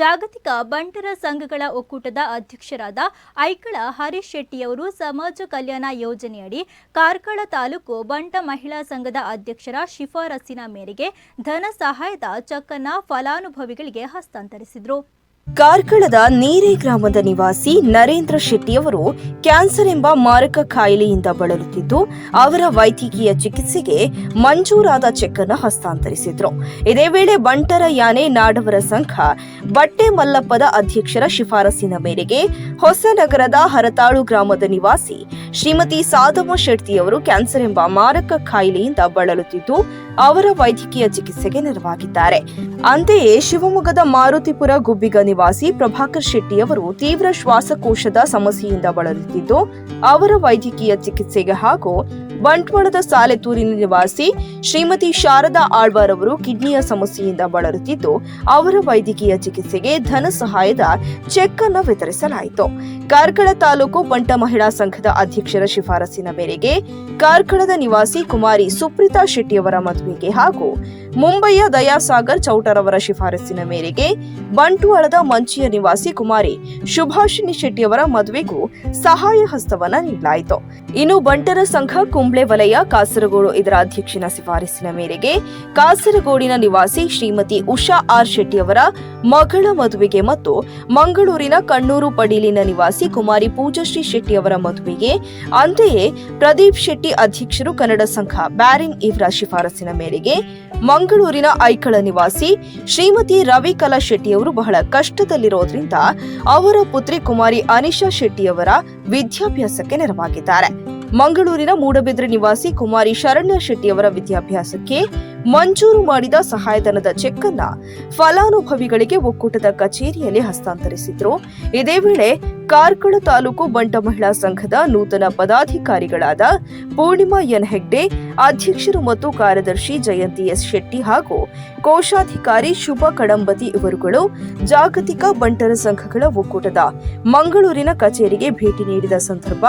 ಜಾಗತಿಕ ಬಂಟರ ಸಂಘಗಳ ಒಕ್ಕೂಟದ ಅಧ್ಯಕ್ಷರಾದ ಐಕಳ ಹರೀಶ್ ಶೆಟ್ಟಿಯವರು ಸಮಾಜ ಕಲ್ಯಾಣ ಯೋಜನೆಯಡಿ ಕಾರ್ಕಳ ತಾಲೂಕು ಬಂಟ ಮಹಿಳಾ ಸಂಘದ ಅಧ್ಯಕ್ಷರ ಶಿಫಾರಸ್ಸಿನ ಮೇರೆಗೆ ಧನ ಸಹಾಯದ ಚಕ್ಕನ್ನ ಫಲಾನುಭವಿಗಳಿಗೆ ಹಸ್ತಾಂತರಿಸಿದರು. ಕಾರ್ಕಳದ ನೀರೆ ಗ್ರಾಮದ ನಿವಾಸಿ ನರೇಂದ್ರ ಶೆಟ್ಟಿಯವರು ಕ್ಯಾನ್ಸರ್ ಎಂಬ ಮಾರಕ ಕಾಯಿಲೆಯಿಂದ ಬಳಲುತ್ತಿದ್ದು, ಅವರ ವೈದ್ಯಕೀಯ ಚಿಕಿತ್ಸೆಗೆ ಮಂಜೂರಾದ ಚೆಕ್ ಅನ್ನು ಹಸ್ತಾಂತರಿಸಿದ್ರು. ಇದೇ ವೇಳೆ ಬಂಟರ ಯಾನೆ ನಾಡವರ ಸಂಘ ಬಟ್ಟೆ ಮಲ್ಲಪ್ಪದ ಅಧ್ಯಕ್ಷರ ಶಿಫಾರಸಿನ ಮೇರೆಗೆ ಹೊಸನಗರದ ಹರತಾಳು ಗ್ರಾಮದ ನಿವಾಸಿ ಶ್ರೀಮತಿ ಸಾಧಮ್ಮ ಶೆಟ್ಟಿಯವರು ಕ್ಯಾನ್ಸರ್ ಎಂಬ ಮಾರಕ ಕಾಯಿಲೆಯಿಂದ ಬಳಲುತ್ತಿದ್ದು, ಅವರ ವೈದ್ಯಕೀಯ ಚಿಕಿತ್ಸೆಗೆ ನೆರವಾಗಿದ್ದಾರೆ. ಅಂತೆಯೇ ಶಿವಮೊಗ್ಗದ ಮಾರುತಿಪುರ ಗುಬ್ಬಿಗ ನಿವಾಸಿ ಪ್ರಭಾಕರ್ ಶೆಟ್ಟಿ ಅವರು ತೀವ್ರ ಶ್ವಾಸಕೋಶದ ಸಮಸ್ಯೆಯಿಂದ ಬಳಲುತ್ತಿದ್ದು, ಅವರ ವೈದ್ಯಕೀಯ ಚಿಕಿತ್ಸೆಗೆ ಹಾಗೂ ಬಂಟ್ವಾಳದ ಸಾಲೆತೂರಿನ ನಿವಾಸಿ ಶ್ರೀಮತಿ ಶಾರದಾ ಆಳ್ವಾರ್ ಅವರು ಕಿಡ್ನಿಯ ಸಮಸ್ಯೆಯಿಂದ ಬಳಲುತ್ತಿದ್ದು, ಅವರ ವೈದ್ಯಕೀಯ ಚಿಕಿತ್ಸೆಗೆ ಧನ ಸಹಾಯದ ಚೆಕ್ ಅನ್ನು ವಿತರಿಸಲಾಯಿತು. ಕಾರ್ಕಳ ತಾಲೂಕು ಬಂಟ ಮಹಿಳಾ ಸಂಘದ ಅಧ್ಯಕ್ಷರ ಶಿಫಾರಸಿನ ಮೇರೆಗೆ ಕಾರ್ಕಳದ ನಿವಾಸಿ ಕುಮಾರಿ ಸುಪ್ರೀತಾ ಶೆಟ್ಟಿಯವರ ಮದುವೆಗೆ ಹಾಗೂ ಮುಂಬಯಿಯ ದಯಾಸಾಗರ್ ಚೌಟರ್ ಅವರ ಶಿಫಾರಸಿನ ಮೇರೆಗೆ ಬಂಟ್ವಾಳದ ಮಂಚಿಯ ನಿವಾಸಿ ಕುಮಾರಿ ಸುಭಾಷಿಣಿ ಶೆಟ್ಟಿಯವರ ಮದುವೆಗೂ ಸಹಾಯ ಹಸ್ತವನ್ನ ನೀಡಲಾಯಿತು. ಇನ್ನು ಬಂಟರ ಸಂಘ ಕುಂಬ್ಳೆ ವಲಯ ಕಾಸರಗೋಡು ಇದರ ಅಧ್ಯಕ್ಷನ ಶಿಫಾರಸ್ಸಿನ ಮೇರೆಗೆ ಕಾಸರಗೋಡಿನ ನಿವಾಸಿ ಶ್ರೀಮತಿ ಉಷಾ ಆರ್ ಶೆಟ್ಟಿಯವರ ಮಗಳ ಮದುವೆಗೆ ಮತ್ತು ಮಂಗಳೂರಿನ ಕಣ್ಣೂರು ಪಡೀಲಿನ ನಿವಾಸಿ ಕುಮಾರಿ ಪೂಜಶ್ರೀ ಶೆಟ್ಟಿಯವರ ಮದುವೆಗೆ ಅಂತೆಯೇ ಪ್ರದೀಪ್ ಶೆಟ್ಟಿ ಅಧ್ಯಕ್ಷರು ಕನ್ನಡ ಸಂಘ ಬ್ಯಾರಿನ್ ಇವರ ಶಿಫಾರಸಿನ ಮೇರೆಗೆ ಮಂಗಳೂರಿನ ಐಕಳ ನಿವಾಸಿ ಶ್ರೀಮತಿ ರವಿಕಲಾ ಶೆಟ್ಟಿಯವರು ಬಹಳ ಕಷ್ಟದಲ್ಲಿರೋದ್ರಿಂದ ಅವರ ಪುತ್ರಿ ಕುಮಾರಿ ಅನಿಶಾ ಶೆಟ್ಟಿಯವರ ವಿದ್ಯಾಭ್ಯಾಸಕ್ಕೆ ನೆರವಾಗಿದ್ದಾರೆ. ಮಂಗಳೂರಿನ ಮೂಡಬಿದ್ರೆ ನಿವಾಸಿ ಕುಮಾರಿ ಶರಣ್ಯ ಶೆಟ್ಟಿಯವರ ವಿದ್ಯಾಭ್ಯಾಸಕ್ಕೆ ಮಂಜೂರು ಮಾಡಿದ ಸಹಾಯಧನದ ಚೆಕ್ ಅನ್ನ ಫಲಾನುಭವಿಗಳಿಗೆ ಒಕ್ಕೂಟದ ಕಚೇರಿಯಲ್ಲಿ ಹಸ್ತಾಂತರಿಸಿದ್ರು. ಇದೇ ವೇಳೆ ಕಾರ್ಕಳ ತಾಲೂಕು ಬಂಟ ಮಹಿಳಾ ಸಂಘದ ನೂತನ ಪದಾಧಿಕಾರಿಗಳಾದ ಪೂರ್ಣಿಮಾ ಎನ್ ಹೆಗ್ಡೆ, ಅಧ್ಯಕ್ಷರು ಮತ್ತು ಕಾರ್ಯದರ್ಶಿ ಜಯಂತಿ ಎಸ್ ಶೆಟ್ಟಿ ಹಾಗೂ ಕೋಶಾಧಿಕಾರಿ ಶುಭ ಕಡಂಬತಿ ಇವರುಗಳು ಜಾಗತಿಕ ಬಂಟರ ಸಂಘಗಳ ಒಕ್ಕೂಟದ ಮಂಗಳೂರಿನ ಕಚೇರಿಗೆ ಭೇಟಿ ನೀಡಿದ ಸಂದರ್ಭ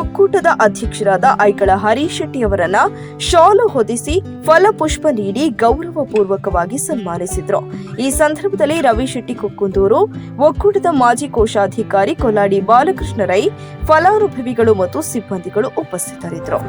ಒಕ್ಕೂಟದ ಅಧ್ಯಕ್ಷರಾದ ಐಕಳ ಹರೀಶ್ ಶೆಟ್ಟಿ ಅವರನ್ನ ಶಾಲು ಹೊದಿಸಿ ಫಲಪುಷ್ಪ ನೀಡಿ ಗೌರವಪೂರ್ವಕವಾಗಿ ಸನ್ಮಾನಿಸಿದ್ರು. ಈ ಸಂದರ್ಭದಲ್ಲಿ ರವಿ ಶೆಟ್ಟಿ ಕುಕ್ಕುಂದೂರು, ಒಕ್ಕೂಟದ ಮಾಜಿ ಕೋಶಾಧಿಕಾರಿ ಕೊಲಾಡಿ ಬಾಲಕೃಷ್ಣ ರೈ, ಫಲಾನುಭವಿಗಳು ಮತ್ತು ಸಿಬ್ಬಂದಿಗಳು ಉಪಸ್ಥಿತರಿದ್ದರು.